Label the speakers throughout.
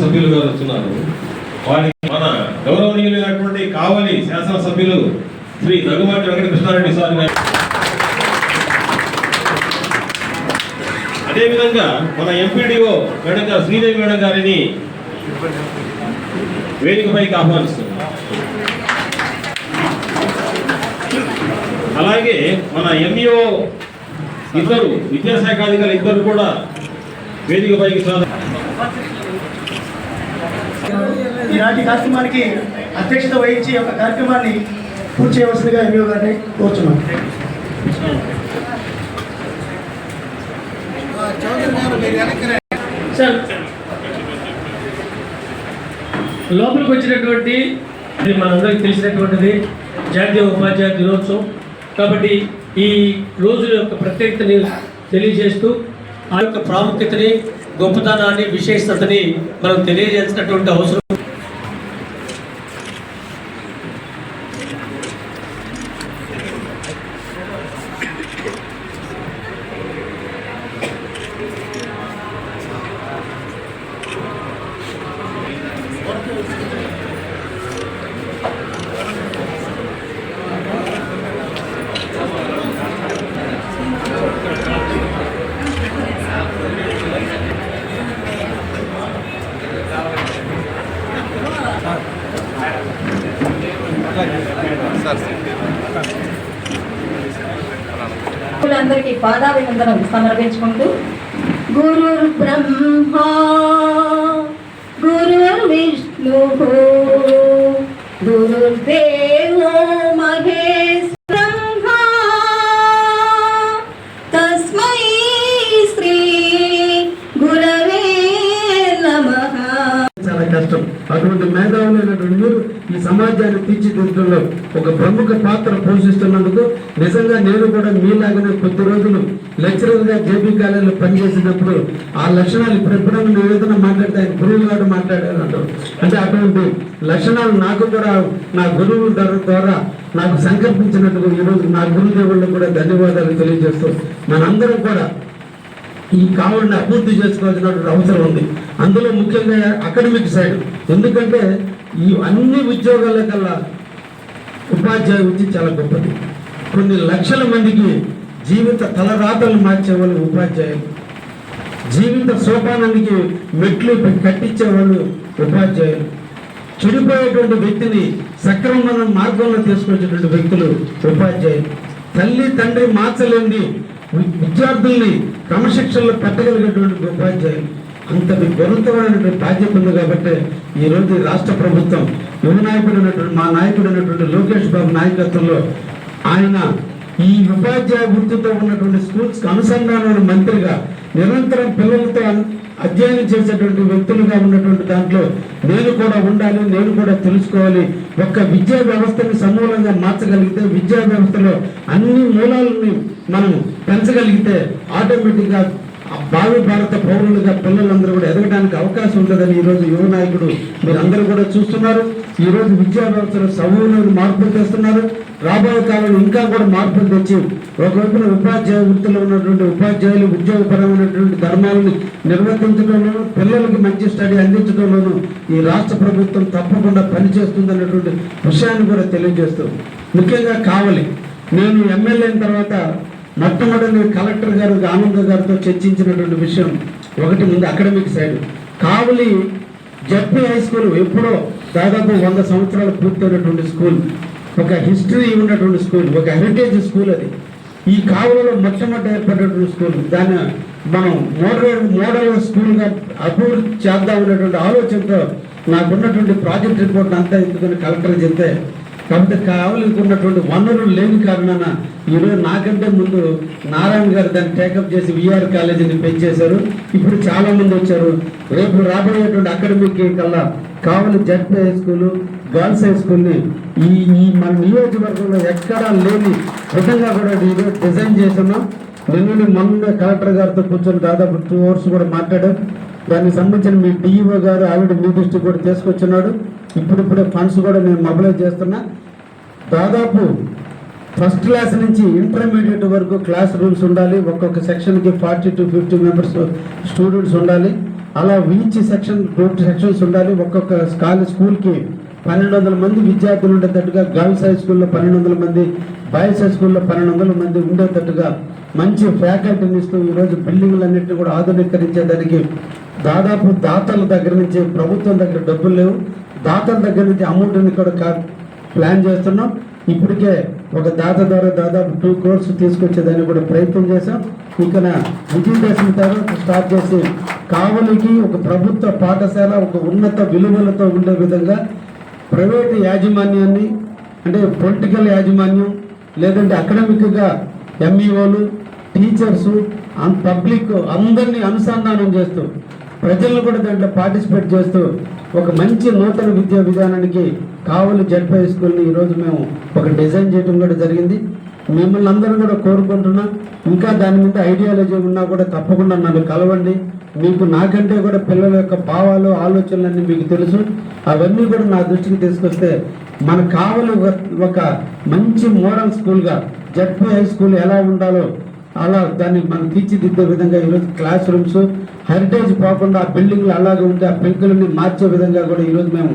Speaker 1: సభ్యులు గారు వస్తున్నారు వారికి మన గౌరవనీయులైనటువంటి కావలి శాసనసభ్యులు శ్రీ రఘుమతి వెంకటకృష్ణారెడ్డి సార్ గారు. అదేవిధంగా మన ఎంపీడీఓ మేడం గారు శ్రీదేవి మేడం గారిని వేదికపైకి ఆహ్వానిస్తున్నాం. అలాగే మన ఎంఈఓ ఇద్దరు విద్యాశాఖ అధికారులు ఇద్దరు కూడా వేదికపైకి సాధ
Speaker 2: ఈనాటి కార్యక్రమానికి అధ్యక్షత వహించి ఒక కార్యక్రమాన్ని పూర్తి చేయవలసిందిగా ఎంఈఓ గారిని కోరుచున్నాం.
Speaker 3: సార్ లోపలికి వచ్చినటువంటి ఇది మనందరికీ తెలిసినటువంటిది జాతీయ ఉపాధ్యాయ దినోత్సవం. కాబట్టి ఈ రోజు యొక్క ప్రత్యేకతని తెలియజేస్తూ ఆ యొక్క ప్రాముఖ్యతని గొప్పతనాన్ని విశేషతని మనం తెలియజేసినటువంటి అవసరం
Speaker 4: అందరికీ పాదాభినందనం సమర్పించుకుంటూ. గురు బ్రహ్మ గురు విష్ణు
Speaker 5: కార్యాలయంలో జేబీ పనిచేసినప్పుడు ఆ లక్షణాలు ఇప్పుడు నువ్వు ఏదైనా మాట్లాడితే ఆయన గురువులు గారు మాట్లాడారు అంటారు. అంటే అటువంటి లక్షణాలు నాకు కూడా నా గురువుల ద్వారా- ద్వారా నాకు సంకల్పించినట్టుగా ఈరోజు నా గురుదేవుళ్ళకు కూడా ధన్యవాదాలు తెలియజేస్తూ మనందరం కూడా ఈ కావాలని అభివృద్ధి చేసుకోవాల్సినటువంటి అవసరం ఉంది. అందులో ముఖ్యంగా అకాడమిక్ సైడ్. ఎందుకంటే ఈ అన్ని ఉద్యోగాల కల్లా ఉపాధ్యాయ వృత్తి చాలా గొప్పది. కొన్ని లక్షల మందికి జీవిత తలరాతలు మార్చే వాళ్ళు ఉపాధ్యాయులు. జీవిత సోపానానికి మెట్లు కట్టించే వాళ్ళు ఉపాధ్యాయులు. చెడిపోయేటువంటి వ్యక్తిని సక్రమమైన మార్గంలో తీసుకొచ్చేటువంటి వ్యక్తులు ఉపాధ్యాయులు. తల్లి తండ్రి మార్చలేని విద్యార్థుల్ని క్రమశిక్షణలో పెట్టగలిగేటువంటి ఉపాధ్యాయులు. అంత గురుతరమైనటువంటి బాధ్యత ఉంది కాబట్టి ఈ రోజు రాష్ట్ర ప్రభుత్వం యువ నాయకుడు అయినటువంటి మా నాయకుడు అయినటువంటి లోకేష్ బాబు నాయకత్వంలో ఆయన ఈ ఉపాధ్యాయ వృత్తితో ఉన్నటువంటి స్కూల్స్ అనుసంధానం మంత్రిగా నిరంతరం పిల్లలతో అధ్యయనం చేసేటువంటి వ్యక్తులుగా ఉన్నటువంటి దాంట్లో నేను కూడా ఉండాలి నేను కూడా తెలుసుకోవాలి. ఒక్క విద్యా వ్యవస్థని సమూలంగా మార్చగలిగితే విద్యా వ్యవస్థలో అన్ని మూలాలని మనం పెంచగలిగితే ఆటోమేటిక్గా భావి భారత పౌరులుగా పిల్లలందరూ కూడా ఎదగడానికి అవకాశం ఉంటుందని ఈరోజు యువ నాయకుడు మీరందరూ కూడా చూస్తున్నారు. ఈరోజు విద్యా వ్యవస్థలో సమూలమైన మార్పులు తెస్తున్నారు రాబోయే కాలంలో ఇంకా కూడా మార్పులు తెచ్చి ఒకవైపున ఉపాధ్యాయ వృత్తిలో ఉన్నటువంటి ఉపాధ్యాయులు ఉద్యోగపరమైనటువంటి ధర్మాలను నిర్వర్తించడంలోనూ పిల్లలకి మంచి స్టడీ అందించడంలోనూ ఈ రాష్ట్ర ప్రభుత్వం తప్పకుండా పనిచేస్తుందన్నటువంటి విషయాన్ని కూడా తెలియజేస్తూ ముఖ్యంగా కావాలి. నేను ఎమ్మెల్యే అయిన తర్వాత మొట్టమొదటి కలెక్టర్ గారు ఆనంద గారితో చర్చించినటువంటి విషయం ఒకటి ముందు academic side. Kavali ZP high school ఎప్పుడో దాదాపు వంద సంవత్సరాలు పూర్తయినటువంటి స్కూల్. ఒక హిస్టరీ ఉన్నటువంటి స్కూల్ ఒక హెరిటేజ్ స్కూల్ అది. ఈ కావులలో మొట్టమొదటి ఏర్పడినటువంటి స్కూల్ దాన్ని మనం మోడల్ మోడల్ స్కూల్గా అభివృద్ధి చేద్దామనేటువంటి ఆలోచనతో నాకున్నటువంటి ప్రాజెక్ట్ రిపోర్ట్ అంతా ఎందుకని కలెక్టర్ చెప్తే కాబట్టి కావలికి ఉన్నటువంటి వనరులు లేని కారణాన ఈరోజు నాకంటే ముందు నారాయణ గారు దాన్ని టేకప్ చేసి విఆర్ కాలేజీని పెంచేశారు. ఇప్పుడు చాలా మంది వచ్చారు. రేపు రాబోయేటువంటి అకాడమిక్ కల్లా Kavali ZP high school girls high స్కూల్ని ఈ ఈ మన నియోజకవర్గంలో ఎక్కడా లేని విధంగా కూడా ఈరోజు డిజైన్ చేస్తున్నాం. నిన్న మొన్న కలెక్టర్ గారితో కూర్చొని దాదాపు టూ అవర్స్ కూడా మాట్లాడారు దానికి సంబంధించిన మీ డిఈఓ గారు ఆవిడ మీ దృష్టికి కూడా తీసుకొచ్చున్నాడు. ఇప్పుడిప్పుడే ఫండ్స్ కూడా నేను మొబిలైజ్ చేస్తున్నా. దాదాపు ఫస్ట్ క్లాస్ నుంచి ఇంటర్మీడియట్ వరకు క్లాస్ రూమ్స్ ఉండాలి. ఒక్కొక్క సెక్షన్కి forty to fifty members students ఉండాలి. అలా వీచ్ సెక్షన్ టూ సెక్షన్స్ ఉండాలి. ఒక్కొక్క కాలేజ్ స్కూల్కి పన్నెండు వందల మంది విద్యార్థులు ఉండేటట్టుగా గర్ల్స్ హై స్కూల్లో పన్నెండు వందల మంది బాయ్స్ హై స్కూల్లో పన్నెండు వందల మంది ఉండేటట్టుగా మంచి ఫ్యాకల్టీని ఇస్తూ ఈరోజు బిల్డింగ్లన్నింటినీ కూడా ఆధునీకరించేదానికి దాదాపు దాతల దగ్గర నుంచి ప్రభుత్వం దగ్గర డబ్బులు లేవు. దాతల దగ్గర నుంచి అమౌంట్ని కూడా కా- ప్లాన్ చేస్తున్నాం. ఇప్పటికే ఒక దాత ద్వారా దాదాపు టూ క్రోర్స్ తీసుకొచ్చేదాన్ని కూడా ప్రయత్నం చేశాం. ఇక్కడ విజయదశమి తర్వాత స్టార్ట్ చేసి కావలికి ఒక ప్రభుత్వ పాఠశాల ఒక ఉన్నత విలువలతో ఉండే విధంగా ప్రైవేటు యాజమాన్యాన్ని అంటే పొలిటికల్ యాజమాన్యం లేదంటే అకడమిక్గా ఎంఈఓలు టీచర్సు పబ్లిక్ అందరినీ అనుసంధానం చేస్తూ ప్రజలను కూడా దాంట్లో పార్టిసిపేట్ చేస్తూ ఒక మంచి నూతన విద్యా విధానానికి కావలి జడ్పై స్కూల్ని ఈరోజు మేము ఒక డిజైన్ చేయడం కూడా జరిగింది. మిమ్మల్ని అందరూ కూడా కోరుకుంటున్నా. ఇంకా దాని మీద ఐడియాలజీ ఉన్నా కూడా తప్పకుండా నన్ను కలవండి. మీకు నాకంటే కూడా పిల్లల యొక్క భావాలు ఆలోచనలన్నీ మీకు తెలుసు. అవన్నీ కూడా నా దృష్టికి తీసుకొస్తే మన కావలి ఒక- ఒక మంచి మోడల్ స్కూల్గా జడ్పీ హై స్కూల్ ఎలా ఉండాలో అలా దాన్ని మనం తీర్చిదిద్దే విధంగా ఈరోజు క్లాస్ రూమ్స్ హెరిటేజ్ పోకుండా ఆ బిల్డింగ్లు అలాగే ఉంటే ఆ పెంకులని మార్చే విధంగా కూడా ఈరోజు మేము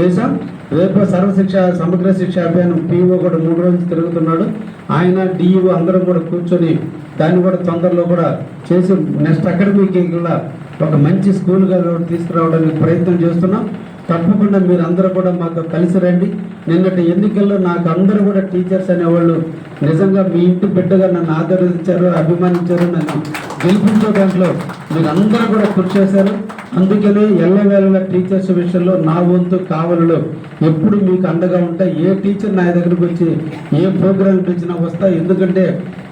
Speaker 5: చేశాం. రేపు సర్వశిక్ష సమగ్ర శిక్ష అభియానం పీఓ కూడా మూడు రోజులు తిరుగుతున్నాడు. ఆయన డిఈఓ అందరం కూడా కూర్చొని దాన్ని కూడా తొందరలో కూడా చేసి నెక్స్ట్ అకాడమిక్ కూడా ఒక మంచి స్కూల్గా తీసుకురావడానికి ప్రయత్నం చేస్తున్నాం. తప్పకుండా మీరు అందరూ కూడా మాకు కలిసి రండి. నిన్నటి ఎన్నికల్లో నాకు అందరూ కూడా టీచర్స్ అనేవాళ్ళు నిజంగా మీ ఇంటి బిడ్డగా నన్ను ఆదరించారు అభిమానించారు నన్ను గెలిపించే దాంట్లో. మీరు అందరూ కూడా కృషి చేశారు. అందుకనే ఎల్లవేళ టీచర్స్ విషయంలో నా వంతు కావలలో ఎప్పుడు మీకు అండగా ఉంటా ఏ టీచర్ నా దగ్గరకు వచ్చి ఏ ప్రోగ్రాం ఇచ్చినా వస్తా. ఎందుకంటే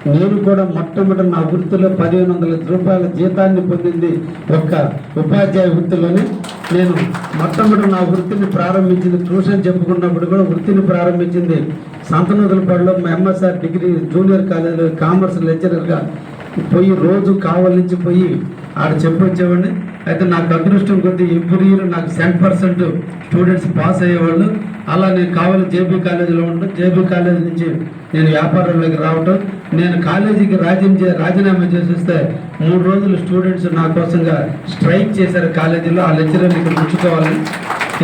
Speaker 5: నేను కూడా మొట్టమొదటి నా వృత్తిలో పదిహేను వందల రూపాయల జీతాన్ని పొందింది ఒక్క ఉపాధ్యాయ వృత్తిలోనే. నేను మొట్టమొదటి నా వృత్తిని ప్రారంభించింది ట్యూషన్ చెప్పుకున్నప్పుడు కూడా వృత్తిని ప్రారంభించింది. సంతనూతలపాడులో మా ఎంఎస్ఆర్ డిగ్రీ జూనియర్ కాలేజీలో కామర్స్ లెక్చరర్గా పోయి రోజు కావలి నుంచి పోయి ఆడ చెప్పొచ్చేవాడిని. అయితే నాకు అదృష్టం కొద్దీ ఎవ్రీ ఇయర్ నాకు సెవెన్ పర్సెంట్ స్టూడెంట్స్ పాస్ అయ్యేవాళ్ళు. అలా నేను కావాలి జేబీ కాలేజీలో ఉండడం జేబీ కాలేజీ నుంచి నేను వ్యాపారంలోకి రావటం. నేను కాలేజీకి రాజీ రాజీనామా చేసేస్తే మూడు రోజులు స్టూడెంట్స్ నా కోసంగా స్ట్రైక్ చేశారు కాలేజీలో. ఆ లెక్చరర్ని ఇక్కడ ఉంచుకోవాలని.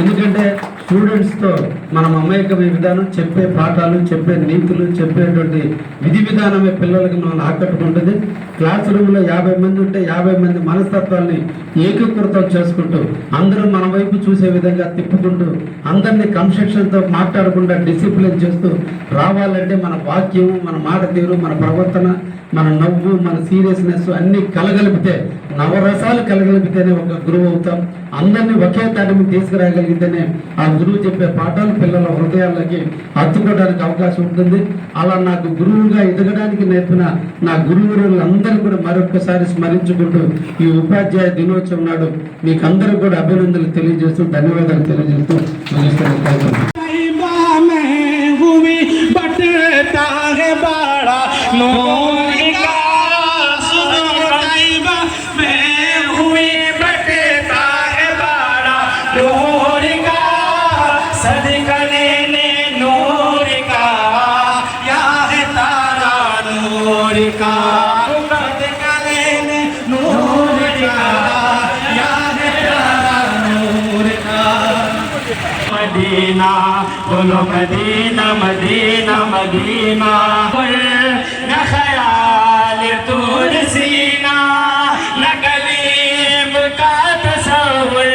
Speaker 5: ఎందుకంటే స్టూడెంట్స్తో మనం అమాయకమైన విధానం చెప్పే పాఠాలు చెప్పే నీతులు చెప్పేటువంటి విధి విధానమే పిల్లలకి మనం ఆకట్టుకుంటుంది. క్లాస్ రూమ్లో యాభై మంది ఉంటే యాభై మంది మనస్తత్వాల్ని ఏకీకృతం చేసుకుంటూ అందరూ మన వైపు చూసే విధంగా తిప్పుకుంటూ అందరినీ కన్స్ట్రక్షన్తో మాట్లాడకుండా డిసిప్లిన్ చేస్తూ రావాలంటే మన వాక్యము మన మాట తీరు మన ప్రవర్తన మన నవ్వు మన సీరియస్నెస్ అన్నీ కలగలిపితే నవరసాలు కలగలిగితేనే ఒక గురువు అవుతాం. అందరినీ ఒకే తాటి తీసుకురాగలిగితేనే ఆ గురువు చెప్పే పాఠాలు పిల్లల హృదయాల్లోకి హత్తుకోవడానికి అవకాశం ఉంటుంది. అలా నాకు గురువుగా ఎదగడానికి నేర్పిన నా గురువులందరూ కూడా మరొకసారి స్మరించుకుంటూ ఈ ఉపాధ్యాయ దినోత్సవం నాడు మీకు అందరూ కూడా అభినందనలు తెలియజేస్తూ ధన్యవాదాలు తెలియజేస్తూ ముగిస్తాను.
Speaker 6: Thank you. मदीना बोलो मदीना मदीना मदीना बोल न ख्याल तूर सीना न कलीम का तसव्वुर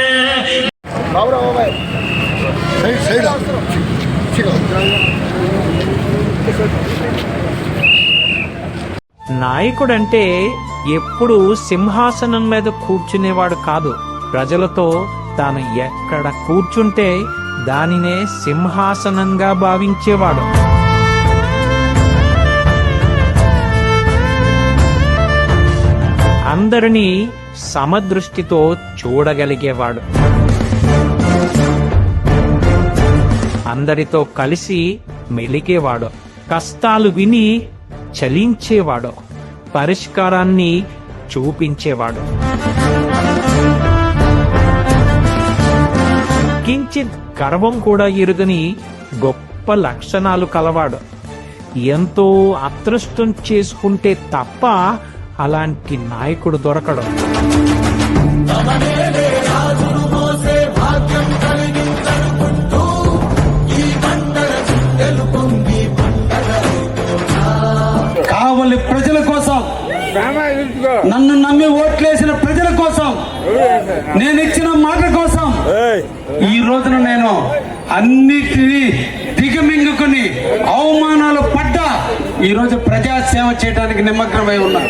Speaker 7: నాయకుడంటే ఎప్పుడు సింహాసనం మీద కూర్చునేవాడు కాదు ప్రజలతో తాను ఎక్కడ కూర్చుంటే దానినే సింహాసనంగా భావించేవాడు. అందరినీ సమదృష్టితో చూడగలిగేవాడు. అందరితో కలిసి మెలిగేవాడు. కష్టాలు విని చలించేవాడు. పరిష్కారాన్ని చూపించేవాడు. కించిత్ గర్వం కూడా ఎరుగని గొప్ప లక్షణాలు కలవాడు. ఎంతో అదృష్టం చేసుకుంటే తప్ప అలాంటి నాయకుడు దొరకడు.
Speaker 5: కావలి ప్రజల కోసం. నన్ను నమ్మి ఓట్లేసిన ప్రజల కోసం. నేను ఇచ్చిన మాట కోసం ఈ రోజున నేను అన్నిటినీ దిగమింగుకుని అవమానాలు పడ్డా ఈరోజు ప్రజాసేవ చేయడానికి నిమగ్నమై ఉన్నా.